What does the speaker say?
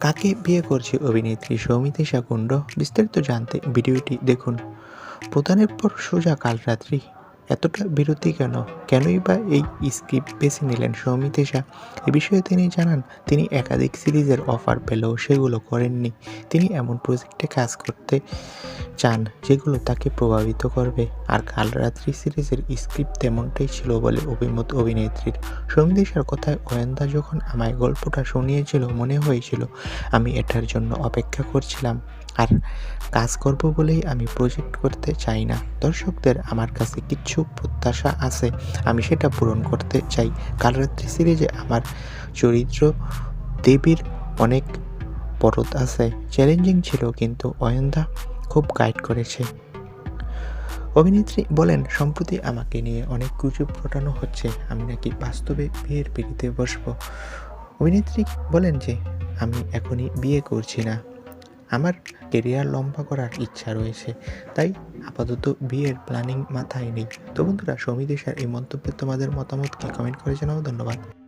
কাকে বিয়ে করছে অভিনেত্রী সৌমিতা কুণ্ড বিস্তারিত জানতে ভিডিওটি দেখুন। প্রধানের পর সোজা কাল রাত্রি। এতটা বিরতি কেন? কেনই বা এই স্ক্রিপ্ট বেছে নিলেন সৌমিত্রিষা এ বিষয়ে তিনি জানান, তিনি একাধিক সিরিজের অফার পেলেও সেগুলো করেননি। তিনি এমন প্রজেক্টে কাজ করতে চান যেগুলো তাকে প্রভাবিত করবে। আর কাল রাত্রি সিরিজের স্ক্রিপ্ট তেমনটাই ছিল বলে অভিমত অভিনেত্রীর। সৌমিত্রিষার কথায় অয়ন্দা যখন আমায় গল্পটা শুনিয়েছিল, মনে হয়েছিল, আমি এটার জন্য অপেক্ষা করছিলাম। আর কাজ করব বলেই আমি প্রজেক্ট করতে চাই না। দর্শকদের আমার কাছে কিছু প্রত্যাশা আছে, আমি সেটা পূরণ করতে চাই। কালরাত্রি সিরিজে আমার চরিত্র দেবীর অনেক পরত আছে। চ্যালেঞ্জিং ছিল কিন্তু অয়ন্দা খুব গাইড করেছে। অভিনেত্রী বলেন, সম্প্রতি আমাকে নিয়ে অনেক গুজব রটানো হচ্ছে, আমি নাকি বাস্তবে বিয়ের পিড়িতে বসবো। অভিনেত্রী বলেন যে, আমি এখনই বিয়ে করছি না। আমার কেরিয়ার লম্বা করার ইচ্ছা রয়েছে, তাই আপাতত বিয়ের প্ল্যানিং মাথায় নেই। তো বন্ধুরা সমীদেশার এই মন্তব্যে তোমাদের মতামত কি? কমেন্ট করে জানাও, ধন্যবাদ।